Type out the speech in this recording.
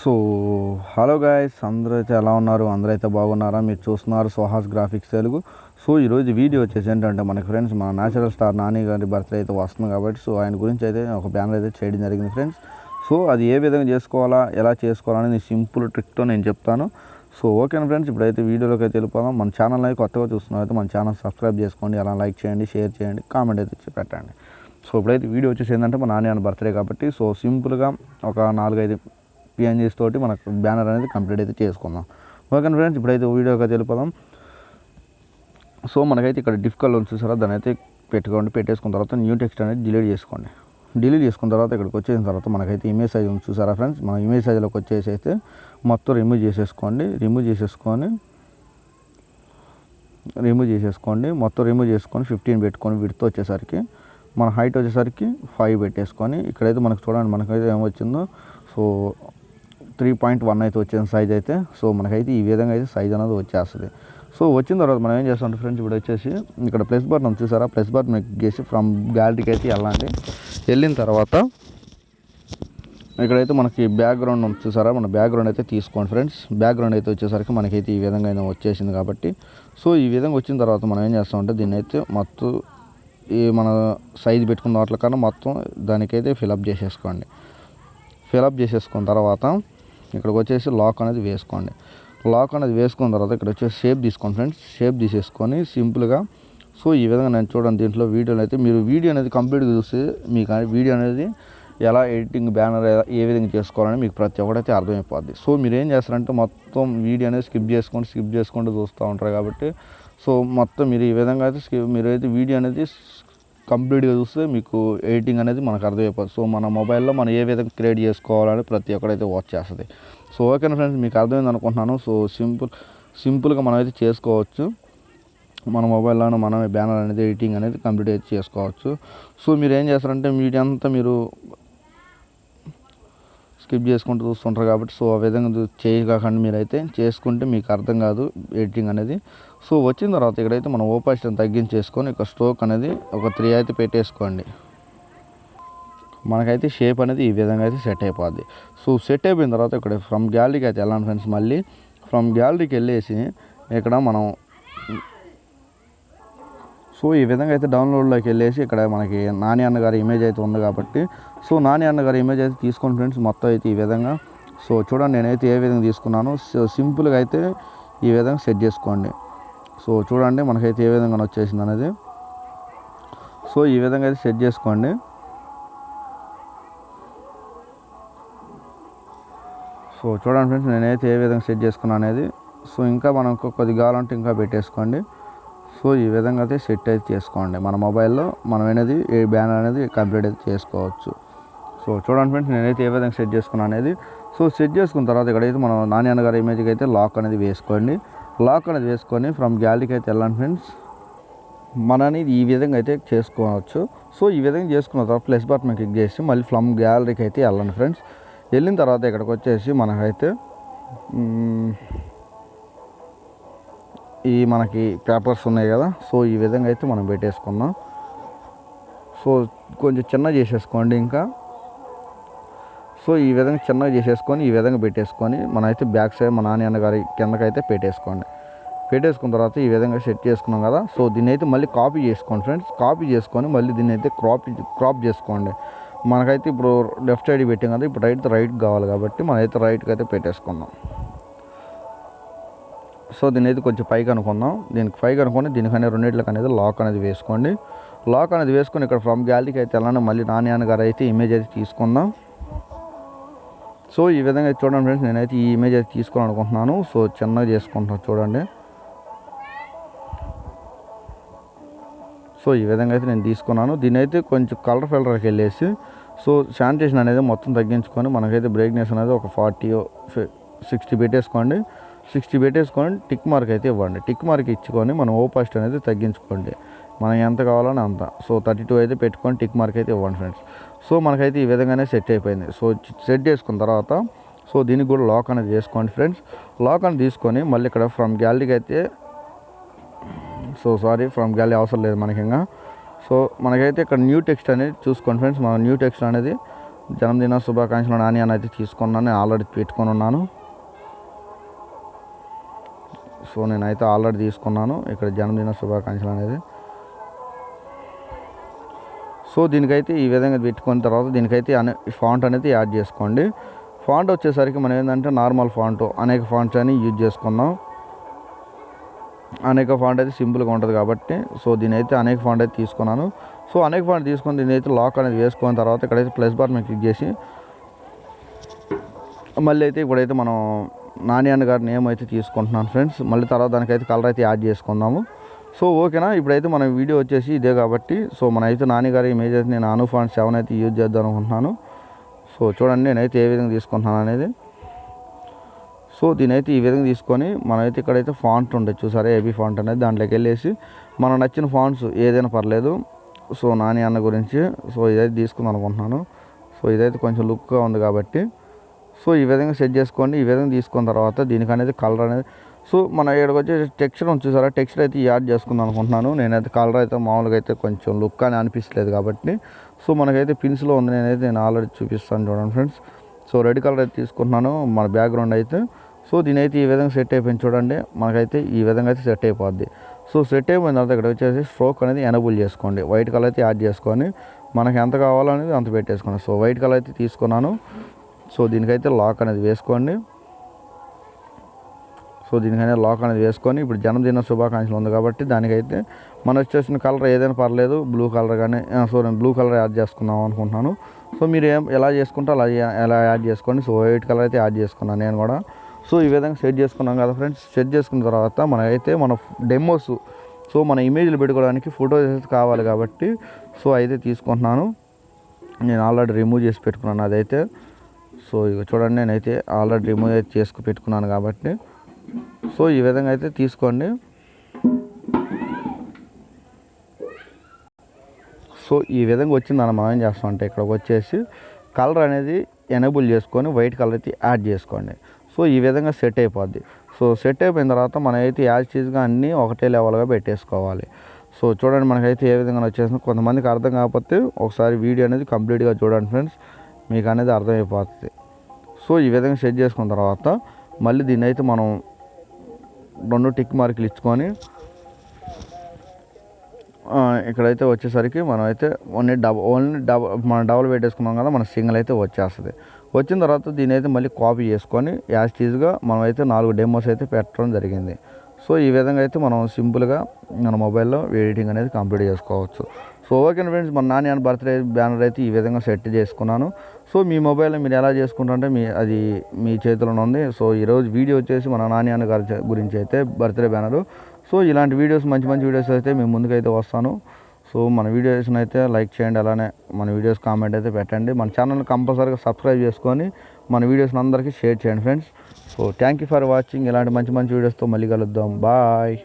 So hello guys అందరూ అయితే ఎలా ఉన్నారు? అందరూ అయితే బాగున్నారా? మీరు చూస్తున్నారు సోహాస్ గ్రాఫిక్స్ తెలుగు. సో ఈరోజు వీడియో వచ్చేసి ఏంటంటే మన ఫ్రెండ్స్ మన న్యాచురల్ స్టార్ నాని గారి బర్త్డే అయితే వస్తుంది కాబట్టి సో ఆయన గురించి అయితే ఒక బ్యానర్ అయితే చేయడం జరిగింది ఫ్రెండ్స్. సో అది ఏ విధంగా చేసుకోవాలా ఎలా చేసుకోవాలనేది సింపుల్ ట్రిక్తో నేను చెప్తాను. సో ఓకేనా ఫ్రెండ్స్ ఇప్పుడైతే వీడియోలోకి అయితే వెళ్ళిపోదాం. మన ఛానల్ అయితే కొత్తగా చూస్తున్నారు అయితే మన ఛానల్ సబ్స్క్రైబ్ చేసుకోండి అలా లైక్ చేయండి షేర్ చేయండి కామెంట్ అయితే ఇచ్చి పెట్టండి. సో ఇప్పుడైతే వీడియో వచ్చేసి ఏంటంటే మా నాని అన్న బర్త్డే కాబట్టి సో సింపుల్గా ఒక నాలుగైదు పిఎన్జీస్ తోటి మనకు బ్యానర్ అనేది కంప్లీట్ అయితే చేసుకుందాం. ఓకే ఫ్రెండ్స్ ఇప్పుడైతే వీడియోకి అయితే వెళ్ళిపోదాం. సో మనకైతే ఇక్కడ డిఫికల్ట్ ఉంది చూసారా? దాని అయితే పెట్టుకోండి. పెట్టేసుకున్న తర్వాత న్యూ టెక్స్ట్ అనేది డిలీట్ చేసుకోండి. డిలీట్ చేసుకున్న తర్వాత ఇక్కడికి వచ్చేసిన తర్వాత మనకైతే ఇమేజ్ సైజ్ ఉంది చూసారా ఫ్రెండ్స్ మన ఇమేజ్ సైజ్లోకి వచ్చేసి అయితే మొత్తం రిమూవ్ చేసేసుకోండి. రిమూవ్ చేసేసుకొని రిమూవ్ చేసేసుకోండి. మొత్తం రిమూవ్ చేసుకొని ఫిఫ్టీన్ పెట్టుకొని విడుతూ వచ్చేసరికి మన హైట్ వచ్చేసరికి ఫైవ్ పెట్టేసుకొని ఇక్కడైతే మనకు చూడండి మనకైతే ఏమొచ్చిందో. సో త్రీ పాయింట్ వన్ అయితే వచ్చింది సైజ్ అయితే. సో మనకైతే ఈ విధంగా అయితే సైజ్ అనేది వచ్చేస్తుంది. సో వచ్చిన తర్వాత మనం ఏం చేస్తాం ఫ్రెండ్స్ ఇప్పుడు వచ్చేసి ఇక్కడ ప్లస్ బటన్ ఉంది చూసారా? ప్లస్ బటన్ గేసి ఫ్రమ్ గ్యాలరీకి అయితే వెళ్ళండి. వెళ్ళిన తర్వాత ఇక్కడైతే మనకి బ్యాక్గ్రౌండ్ ఉంది చూసారా? మన బ్యాక్గ్రౌండ్ అయితే తీసుకోండి ఫ్రెండ్స్ బ్యాక్గ్రౌండ్ అయితే వచ్చేసరికి మనకైతే ఈ విధంగా అయితే వచ్చేసింది కాబట్టి. సో ఈ విధంగా వచ్చిన తర్వాత మనం ఏం చేస్తామంటే దీన్ని అయితే మొత్తం ఈ మన సైజ్ పెట్టుకున్న వాటికన్నా మొత్తం దానికైతే ఫిలప్ చేసేసుకోండి. ఫిలప్ చేసేసుకున్న తర్వాత ఇక్కడికి వచ్చేసి లాక్ అనేది వేసుకోండి. లాక్ అనేది వేసుకున్న తర్వాత ఇక్కడ వచ్చేసి షేప్ తీసుకోండి ఫ్రెండ్స్ షేప్ తీసేసుకొని సింపుల్గా సో ఈ విధంగా నేను చూడండి దీంట్లో వీడియోలు అయితే మీరు వీడియో అనేది కంప్లీట్గా చూస్తే మీకు వీడియో అనేది ఎలా ఎడిటింగ్ బ్యానర్ ఏ విధంగా చేసుకోవాలని మీకు ప్రతి ఒక్కటైతే అర్థమైపోద్ది. సో మీరు ఏం చేస్తారంటే మొత్తం వీడియో అనేది స్కిప్ చేసుకొని స్కిప్ చేసుకుంటూ చూస్తూ ఉంటారు కాబట్టి. సో మొత్తం మీరు ఈ విధంగా అయితే స్కిప్ మీరైతే వీడియో అనేది కంప్లీట్గా చూస్తే మీకు ఎడిటింగ్ అనేది మనకు అర్థమైపోతుంది సో మన మొబైల్లో మనం ఏ విధంగా క్రియేట్ చేసుకోవాలని ప్రతి ఒక్కరైతే వాచ్ చేస్తుంది. సో ఓకే ఫ్రెండ్స్ మీకు అర్థమైంది అనుకుంటున్నాను. సో సింపుల్ సింపుల్గా మనం అయితే చేసుకోవచ్చు. మన మొబైల్లోనే మనమే బ్యానర్ అనేది ఎడిటింగ్ అనేది కంప్లీట్ అయితే చేసుకోవచ్చు. సో మీరు ఏం చేస్తారంటే వీడియో అంతా మీరు స్కిప్ చేసుకుంటూ చూస్తుంటారు కాబట్టి సో ఆ విధంగా చూ- చేయకాకండి మీరైతే చేసుకుంటే మీకు అర్థం కాదు ఎడిటింగ్ అనేది. సో వచ్చిన తర్వాత ఇక్కడైతే మనం ఓపాసిటీని తగ్గించేసుకొని ఇక స్ట్రోక్ అనేది ఒక త్రీ అయితే పెట్టేసుకోండి. మనకైతే షేప్ అనేది ఈ విధంగా అయితే సెట్ అయిపోద్ది. సో సెట్ అయిపోయిన తర్వాత ఇక్కడ ఫ్రమ్ గ్యాలరీకి అయితే వెళ్ళాను ఫ్రెండ్స్ మళ్ళీ. ఫ్రమ్ గ్యాలరీకి వెళ్ళేసి ఇక్కడ మనం సో ఈ విధంగా అయితే డౌన్లోడ్లోకి వెళ్ళేసి ఇక్కడ మనకి నాని అన్న గారి ఇమేజ్ అయితే ఉంది కాబట్టి సో నాని అన్న గారి ఇమేజ్ అయితే తీసుకోండి ఫ్రెండ్స్ మొత్తం అయితే ఈ విధంగా. సో చూడండి నేనైతే ఏ విధంగా తీసుకున్నాను. సో సింపుల్గా అయితే ఈ విధంగా సెట్ చేసుకోండి. సో చూడండి మనకైతే ఏ విధంగా వచ్చేసింది అనేది. సో ఈ విధంగా అయితే సెట్ చేసుకోండి. సో చూడండి ఫ్రెండ్స్ నేనైతే ఏ విధంగా సెట్ చేసుకున్నాను అనేది. సో ఇంకా మనం కొద్ది కావాలంటే ఇంకా పెట్టేసుకోండి. సో ఈ విధంగా అయితే సెట్ అయితే చేసుకోండి. మన మొబైల్లో మనం అనేది ఏ బ్యానర్ అనేది కంప్లీట్ అయితే చేసుకోవచ్చు. సో చూడండి ఫ్రెండ్స్ నేనైతే ఏ విధంగా సెట్ చేసుకున్నాను అనేది. సో సెట్ చేసుకున్న తర్వాత ఇక్కడైతే మనం నాని అన్నగారి ఇమేజ్కి అయితే లాక్ అనేది వేసుకోండి. లాక్ అనేది వేసుకొని ఫ్రమ్ గ్యాలరీకి అయితే వెళ్ళండి ఫ్రెండ్స్. మన అనేది ఈ విధంగా అయితే చేసుకోవచ్చు. సో ఈ విధంగా చేసుకున్న తర్వాత ప్లస్ బటన్ క్లిక్ చేసి మళ్ళీ ఫ్రమ్ గ్యాలరీకి అయితే వెళ్ళండి ఫ్రెండ్స్. వెళ్ళిన తర్వాత ఇక్కడికి వచ్చేసి మనకైతే ఈ మనకి పేపర్స్ ఉన్నాయి కదా. సో ఈ విధంగా అయితే మనం పెట్టేసుకుందాం. సో కొంచెం చిన్న చేసేసుకోండి ఇంకా. సో ఈ విధంగా చిన్నగా చేసేసుకొని ఈ విధంగా పెట్టేసుకొని మనమైతే బ్యాక్ సైడ్ మా నాని అన్నగారి కిందకైతే పెట్టేసుకోండి. పెట్టేసుకున్న తర్వాత ఈ విధంగా సెట్ చేసుకున్నాం కదా సో దీన్ని అయితే మళ్ళీ కాపీ చేసుకోండి ఫ్రెండ్స్. కాపీ చేసుకొని మళ్ళీ దీన్ని అయితే క్రాప్ క్రాప్ చేసుకోండి. మనకైతే ఇప్పుడు లెఫ్ట్ సైడ్ పెట్టాం కదా ఇప్పుడు రైట్ రైట్ కావాలి కాబట్టి మనమైతే రైట్కి అయితే పెట్టేసుకుందాం. సో దీని అయితే కొంచెం పైకి అనుకుందాం. దీనికి పైకి అనుకుని దీనికనే రెండింటికి అనేది లాక్ అనేది వేసుకోండి. లాక్ అనేది వేసుకొని ఇక్కడ ఫ్రమ్ గ్యాలరీకి అయితే వెళ్ళండి. మళ్ళీ నాని గారు అయితే ఇమేజ్ అయితే తీసుకుందాం. సో ఈ విధంగా అయితే చూడండి ఫ్రెండ్స్ నేనైతే ఈ ఇమేజ్ అయితే తీసుకోవాలనుకుంటున్నాను. సో చిన్నగా చేసుకుంటున్నాను చూడండి. సో ఈ విధంగా అయితే నేను తీసుకున్నాను. దీని అయితే కొంచెం కలర్ ఫిల్టర్కి వెళ్ళేసి సో శానిటేషన్ అనేది మొత్తం తగ్గించుకొని మనకైతే బ్రైట్నెస్ అనేది ఒక ఫార్టీ సిక్స్టీ పెట్టేసుకోండి సిక్స్టీ పెట్టేసుకొని టిక్ మార్క్ అయితే ఇవ్వండి. టిక్ మార్క్ ఇచ్చుకొని మనం ఓపాస్ట్ అనేది తగ్గించుకోండి. మనం ఎంత కావాలని అంత. సో థర్టీ టూ అయితే పెట్టుకొని టిక్ మార్క్ అయితే ఇవ్వండి ఫ్రెండ్స్. సో మనకైతే ఈ విధంగానే సెట్ అయిపోయింది. సో సెట్ చేసుకున్న తర్వాత సో దీనికి కూడా లాక్ అనేది చేసుకోండి ఫ్రెండ్స్. లాక్ అనేది తీసుకొని మళ్ళీ ఇక్కడ ఫ్రమ్ గ్యాలరీకి అయితే సో సారీ ఫ్రమ్ గ్యాలరీ అవసరం లేదు మనకి ఇంకా. సో మనకైతే ఇక్కడ న్యూ టెక్స్ట్ అనేది చూసుకోండి ఫ్రెండ్స్. మన న్యూ టెక్స్ట్ అనేది జన్మదిన శుభాకాంక్షలు నాని అని అయితే తీసుకున్నాను. నేను ఆల్రెడీ పెట్టుకొని ఉన్నాను. సో నేనైతే ఆల్రెడీ తీసుకున్నాను. ఇక్కడ జన్మదిన శుభాకాంక్షలు అనేది. సో దీనికైతే ఈ విధంగా పెట్టుకున్న తర్వాత దీనికైతే అనే ఫాంట్ అనేది యాడ్ చేసుకోండి. ఫాంట్ వచ్చేసరికి మనం ఏంటంటే నార్మల్ ఫాంట్ అనేక ఫాంట్స్ అని యూజ్ చేసుకుందాం. అనేక ఫాంట్ అయితే సింపుల్గా ఉంటుంది కాబట్టి సో దీని అయితే అనేక ఫాంట్ అయితే తీసుకున్నాను. సో అనేక ఫాంట్ తీసుకొని దీని అయితే లాక్ అనేది వేసుకున్న తర్వాత ఇక్కడైతే ప్లస్ బార్ మీద క్లిక్ చేసి మళ్ళీ అయితే ఇప్పుడైతే మనం నాని అన్న గారి నేమ్ అయితే తీసుకుంటున్నాను ఫ్రెండ్స్. మళ్ళీ తర్వాత దానికైతే కలర్ అయితే యాడ్ చేసుకుందాము. సో ఓకేనా? ఇప్పుడైతే మన వీడియో వచ్చేసి ఇదే కాబట్టి సో మన అయితే నాని గారి ఇమేజ్ అయితే నేను అను ఫాంట్ సెవెన్ అయితే యూజ్ చేద్దాం అనుకుంటున్నాను. సో చూడండి నేనైతే ఏ విధంగా తీసుకుంటున్నాను అనేది. సో దీని అయితే ఈ విధంగా తీసుకొని మనమైతే ఇక్కడైతే ఫాంట్ ఉండొచ్చు సరే ఏబీ ఫాంట్ అనేది దాంట్లోకి వెళ్ళేసి మనం నచ్చిన ఫాంట్స్ ఏదైనా పర్లేదు. సో నాని అన్న గురించి సో ఇదైతే తీసుకుందాం అనుకుంటున్నాను. సో ఇదైతే కొంచెం లుక్గా ఉంది కాబట్టి. సో ఈ విధంగా సెట్ చేసుకోండి. ఈ విధంగా తీసుకున్న తర్వాత దీనికి అనేది కలర్ అనేది సో మన ఇక్కడికి వచ్చే టెక్స్చర్ వచ్చేసారా చూసారా? టెక్స్చర్ అయితే యాడ్ చేసుకుందాం అనుకుంటున్నాను. నేనైతే కలర్ అయితే మామూలుగా అయితే కొంచెం లుక్ అని అనిపించలేదు కాబట్టి. సో మనకైతే పిన్స్లో ఉంది. నేనైతే నేను ఆల్రెడీ చూపిస్తాను చూడండి ఫ్రెండ్స్ సో రెడ్ కలర్ అయితే తీసుకుంటున్నాను మన బ్యాక్గ్రౌండ్ అయితే. సో దీని అయితే ఈ విధంగా సెట్ అయిపోయింది చూడండి. మనకైతే ఈ విధంగా అయితే సెట్ అయిపోద్ది. సో సెట్ అయిపోయిన తర్వాత ఇక్కడ వచ్చేసి స్ట్రోక్ అనేది ఎనబుల్ చేసుకోండి. వైట్ కలర్ అయితే యాడ్ చేసుకొని మనకి ఎంత కావాలో అనేది అంత పెట్టేసుకోండి. సో వైట్ కలర్ అయితే తీసుకున్నాను. సో దీనికైతే లాక్ అనేది వేసుకోండి. సో దీనికైనా లాక్ అనేది వేసుకొని ఇప్పుడు జన్మదిన శుభాకాంక్షలు ఉంది కాబట్టి దానికైతే మన వచ్చేసిన కలర్ ఏదైనా పర్లేదు బ్లూ కలర్ కానీ సో నేను బ్లూ కలర్ యాడ్ చేసుకుందాం అనుకుంటున్నాను. సో మీరు ఏం ఎలా చేసుకుంటే అలా ఎలా యాడ్ చేసుకోండి. సో వైట్ కలర్ అయితే యాడ్ చేసుకున్నాను నేను కూడా. సో ఈ విధంగా సెట్ చేసుకున్నాం కదా ఫ్రెండ్స్ సెట్ చేసుకున్న తర్వాత మనకైతే మన డెమోస్ సో మన ఇమేజ్లు పెట్టుకోవడానికి ఫోటోస్ అయితే కావాలి కాబట్టి సో అయితే తీసుకుంటున్నాను. నేను ఆల్రెడీ రిమూవ్ చేసి పెట్టుకున్నాను అదైతే. సో ఇక చూడండి నేనైతే ఆల్రెడీ రిమూవ్ అయితే చేసుకు పెట్టుకున్నాను కాబట్టి. సో ఈ విధంగా అయితే తీసుకోండి. సో ఈ విధంగా వచ్చిందని మనం ఏం చేస్తామంటే ఇక్కడికి వచ్చేసి కలర్ అనేది ఎనేబుల్ చేసుకొని వైట్ కలర్ అయితే యాడ్ చేసుకోండి. సో ఈ విధంగా సెట్ అయిపోద్ది. సో సెట్ అయిపోయిన తర్వాత మనం అయితే యాజ్ చీజ్గా అన్నీ ఒకటే లెవెల్గా పెట్టేసుకోవాలి. సో చూడండి మనకైతే ఏ విధంగా వచ్చేసింది కొంతమందికి అర్థం కాకపోతే ఒకసారి వీడియో అనేది కంప్లీట్గా చూడండి ఫ్రెండ్స్. మీకు అనేది అర్థమైపోతుంది సో ఈ విధంగా సెట్ చేసుకున్న తర్వాత మళ్ళీ దీన్ని అయితే మనం రెండు టిక్ మార్కులు ఇచ్చుకొని ఇక్కడైతే వచ్చేసరికి మనం అయితే ఓన్లీ డబల్ ఓన్లీ డబల్ మనం డబల్ పెట్టేసుకున్నాం కదా మన సింగిల్ అయితే వచ్చేస్తుంది. వచ్చిన తర్వాత దీని అయితే మళ్ళీ కాపీ చేసుకొని యాజ్ టీజ్గా మనం అయితే నాలుగు డెమోస్ అయితే పెట్టడం జరిగింది. సో ఈ విధంగా అయితే మనం సింపుల్గా మన మొబైల్లో ఎడిటింగ్ అనేది కంప్లీట్ చేసుకోవచ్చు. సో ఓకే ఫ్రెండ్స్ మన నాని అని బర్త్డే బ్యానర్ అయితే ఈ విధంగా సెట్ చేసుకున్నాను. సో మీ మొబైల్లో మీరు ఎలా చేసుకుంటారంటే మీ అది మీ చేతిలోనే ఉంది. సో ఈరోజు వీడియో వచ్చేసి మన నాని అన్న గారి గురించి అయితే బర్త్డే బ్యానరు. సో ఇలాంటి వీడియోస్ మంచి మంచి వీడియోస్ అయితే మేము ముందుకైతే వస్తాను. సో మన వీడియోస్ని అయితే లైక్ చేయండి అలానే మన వీడియోస్ కామెంట్ అయితే పెట్టండి. మన ఛానల్ని కంపల్సరీగా సబ్స్క్రైబ్ చేసుకొని మన వీడియోస్ని అందరికీ షేర్ చేయండి friends. So thank you for watching. ఇలాంటి మంచి మంచి వీడియోస్తో మళ్ళీ కలుద్దాం. బాయ్.